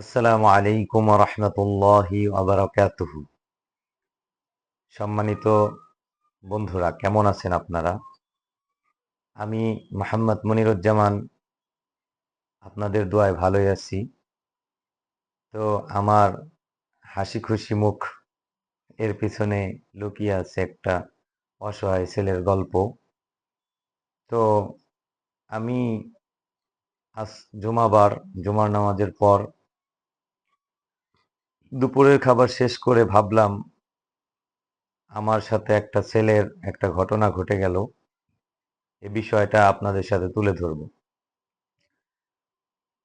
আসসালামু আলাইকুম রহমতুল্লাহি আবরাকাতুহ সম্মানিত বন্ধুরা, কেমন আছেন আপনারা? আমি মোহাম্মদ মনিরুজ্জামান, আপনাদের দোয়ায় ভালোই আছি। তো আমার হাসি খুশি মুখ, এর পিছনে লুকিয়ে আছে একটা অসহায় ছেলের গল্প। তো আমি আজ জুমাবার, জুমার নামাজের পর দুপুরের খাবার শেষ করে ভাবলাম, আমার সাথে একটা ছেলের একটা ঘটনা ঘটে গেল। এ বিষয়টা আপনাদের সাথে তুলে ধরব।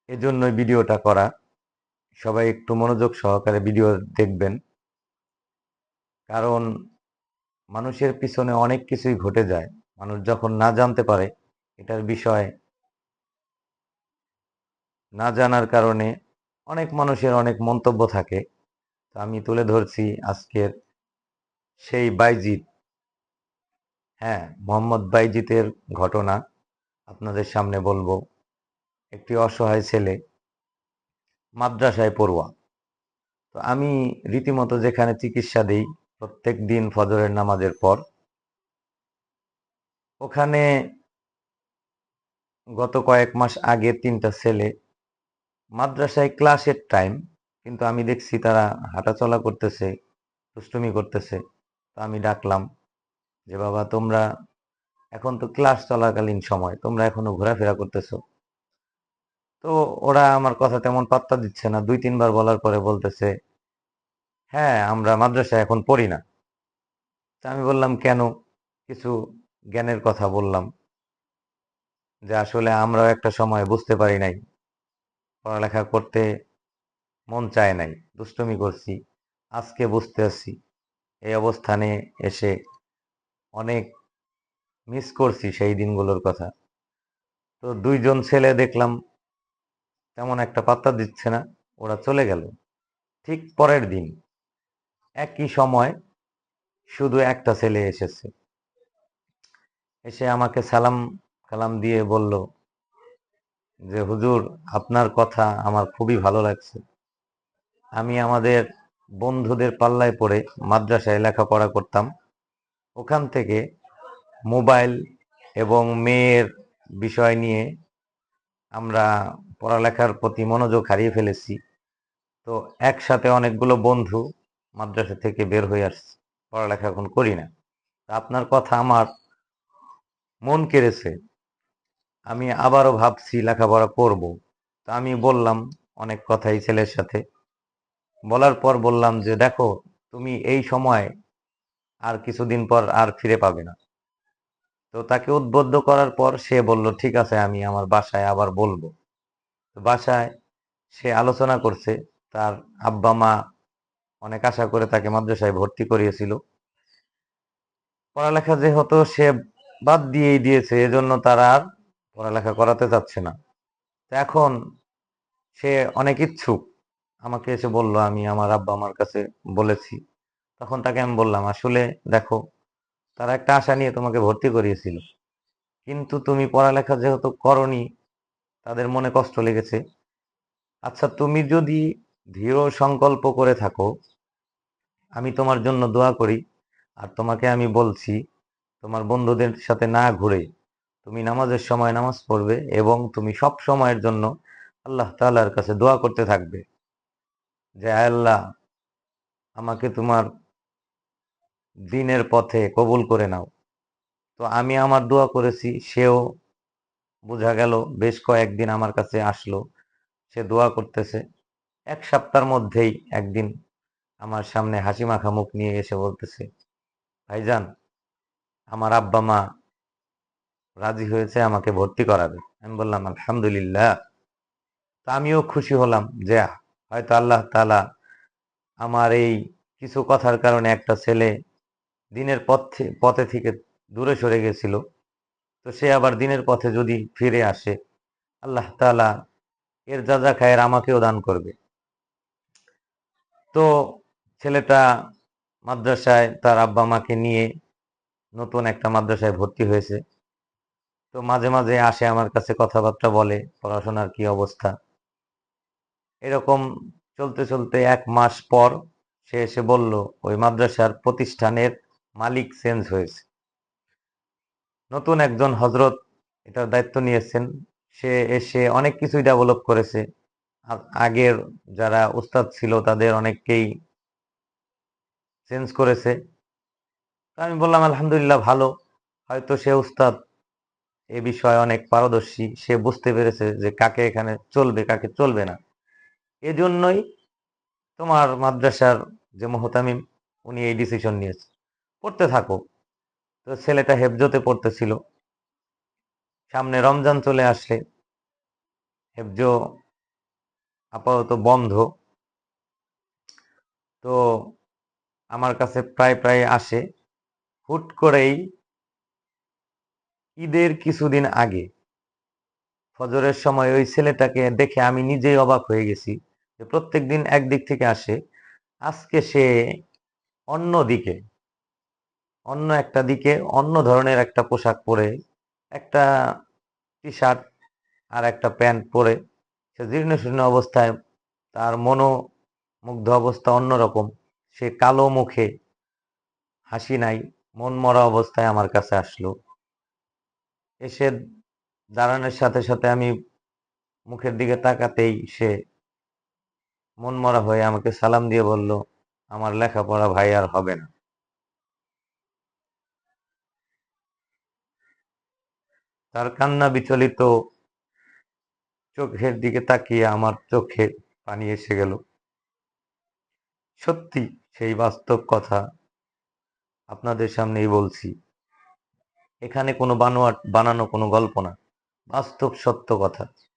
এজন্যই ভিডিওটা করা। সবাই একটু মনোযোগ সহকারে ভিডিও দেখবেন। কারণ মানুষের পিছনে অনেক কিছুই ঘটে যায়। মানুষ যখন না জানতে পারে, এটার বিষয় না জানার কারণে অনেক মানুষের অনেক মন্তব্য থাকে। আমি তুলে ধরছি আজকের সেই বাইজিৎ। হ্যাঁ মোহাম্মদ বাইজিতের ঘটনা আপনাদের সামনে বলব। একটি অসহায় ছেলে, মাদ্রাসায় পড়ুয়া। তো আমি রীতিমতো যেখানে চিকিৎসা দিই, প্রত্যেক দিন ফজরের নামাজের পর, ওখানে গত কয়েক মাস আগে তিনটা ছেলে মাদ্রাসায় ক্লাসের টাইম কিন্তু আমি দেখছি তারা হাঁটাচলা করতেছে, দুষ্টুমি করতেছে। তো আমি ডাকলাম যে, বাবা, তোমরা এখন তো ক্লাস চলাকালীন সময়, তোমরা এখনও ঘোরাফেরা করতেছো? তো ওরা আমার কথা তেমন পাত্তা দিচ্ছে না। দুই, তিনবার বলার পরে বলতেছে হ্যাঁ আমরা মাদ্রাসায় এখন পড়ি না। তা আমি বললাম, কেন? কিছু জ্ঞানের কথা বললাম যে, আসলে আমরাও একটা সময় বুঝতে পারি নাই পড়ালেখা করতে মন চায় নাই, দুষ্টমি করছি, আজকে বুঝতে আসছি এই অবস্থানে এসে অনেক মিস করছি সেই দিনগুলোর কথা। তো দুইজন ছেলে দেখলাম তেমন একটা পাত্তা দিচ্ছে না, ওরা চলে গেল। ঠিক পরের দিন, একই সময় শুধু একটা ছেলে এসেছে। এসে আমাকে সালাম কালাম দিয়ে বলল যে, হুজুর, আপনার কথা আমার খুবই ভালো লাগছে। আমি আমাদের বন্ধুদের পাল্লায় পড়ে মাদ্রাসায় লেখাপড়া করতাম। ওখান থেকে মোবাইল এবং মেয়ের বিষয় নিয়ে আমরা পড়ালেখার প্রতি মনোযোগ হারিয়ে ফেলেছি। তো একসাথে অনেকগুলো বন্ধু মাদ্রাসা থেকে বের হয়ে আসছে, পড়ালেখা এখন করি না। আপনার কথা আমার মন কেড়েছে। আমি আবারও ভাবছি লেখাপড়া করব। তো আমি বললাম অনেক কথাই ছেলের সাথে। বলার পর বললাম যে, দেখো, তুমি এই সময় আর কিছুদিন পর আর ফিরে পাবে না। তো তাকে উদ্বুদ্ধ করার পর সে বলল, ঠিক আছে, আমি আমার বাসায় আবার বলব। বাসায় সে আলোচনা করছে। তার আব্বা মা অনেক আশা করে তাকে মাদ্রাসায় ভর্তি করিয়েছিল। পড়ালেখা যেহেতু সে বাদ দিয়েই দিয়েছে, এজন্য তারা আর পড়ালেখা করাতে চাচ্ছে না। এখন সে অনেক ইচ্ছুক। আমাকে এসে বলল, আমি আমার আব্বা আমার কাছে বলেছি। তখন তাকে আমি বললাম, আসলে দেখো, তারা একটা আশা নিয়ে তোমাকে ভর্তি করিয়েছিল। কিন্তু তুমি পড়ালেখা যেহেতু করনি, তাদের মনে কষ্ট লেগেছে। আচ্ছা তুমি যদি দৃঢ় সংকল্প করে থাকো, আমি তোমার জন্য দোয়া করি। আর তোমাকে আমি বলছি, তোমার বন্ধুদের সাথে না ঘুরে তুমি নামাজের সময় নামাজ পড়বে এবং তুমি সব সময়ের জন্য আল্লাহ তাআলার কাছে দোয়া করতে থাকবে। যে, আল্লাহ, আমাকে তোমার দিনের পথে কবুল করে নাও। তো আমি আমার দোয়া করেছি, সেও বোঝা গেল, বেশ কয়েকদিন আমার কাছে আসলো, সে দোয়া করতেছে। এক সপ্তাহের মধ্যেই একদিন আমার সামনে হাসি মাখা মুখ নিয়ে এসে বলতেছে, ভাইজান, আমার আব্বা মা রাজি হয়েছে, আমাকে ভর্তি করাবে। আমি বললাম, আলহামদুলিল্লাহ। তা আমিও খুশি হলাম, যে হয়তো আল্লাহ তালা আমার এই কিছু কথার কারণে একটা ছেলে দিনের পথে পথে থেকে দূরে সরে গেছিল। তো সে আবার দিনের পথে যদি ফিরে আসে, আল্লাহ তালা এর যা যা খায়ের আমাকেও দান করবে। তো ছেলেটা মাদ্রাসায়, তার আব্বা মাকে নিয়ে নতুন একটা মাদ্রাসায় ভর্তি হয়েছে। তো মাঝে মাঝে আসে আমার কাছে কথাবার্তা বলে, পড়াশোনার কি অবস্থা। এরকম চলতে চলতে এক মাস পর সে এসে বলল, ওই মাদ্রাসার প্রতিষ্ঠানের মালিক চেঞ্জ হয়েছে। নতুন একজন হজরত এটার দায়িত্ব নিয়েছেন। সে এসে অনেক কিছুই ডেভেলপ করেছে। আগের যারা উস্তাদ ছিল তাদের অনেককেই চেঞ্জ করেছে। আমি বললাম, আলহামদুলিল্লাহ, ভালো। হয়তো সে উস্তাদ এ বিষয়ে অনেক পারদর্শী। সে বুঝতে পেরেছে যে কাকে এখানে চলবে, কাকে চলবে না। এজন্যই তোমার মাদ্রাসার যে মোহতামিম, উনি এই ডিসিশন নিয়েছে। পড়তে থাকো। তো ছেলেটা হেফজতে পড়তেছিল। সামনে রমজান চলে আসলে হেফজ আপাতত বন্ধ। তো আমার কাছে প্রায় প্রায় আসে। হুট করেই ঈদের কিছুদিন আগে ফজরের সময় ওই ছেলেটাকে দেখে আমি নিজেই অবাক হয়ে গেছি। প্রত্যেক দিন একদিক থেকে আসে, আজকে সে অন্য দিকে, অন্য একটা দিকে, অন্য ধরনের একটা পোশাক পরে, একটা টি শার্ট আর একটা প্যান্ট পরে, সে জীর্ণ শীর্ণ অবস্থায়, তার মনোমুগ্ধ অবস্থা অন্যরকম। সে কালো মুখে হাসি নাই মন মরা অবস্থায় আমার কাছে আসলো। এসে দাঁড়ানোর সাথে সাথে আমি মুখের দিকে তাকাতেই সে মন মরা হয়ে আমাকে সালাম দিয়ে বলল, আমার লেখাপড়া ভাই আর হবে না। তার কান্না বিচলিত চোখের দিকে তাকিয়ে আমার চোখে পানি এসে গেল। সত্যি সেই বাস্তব কথা আপনাদের সামনেই বলছি। এখানে কোনো বানোয়াট বানানো কোনো গল্প না, বাস্তব সত্য কথা।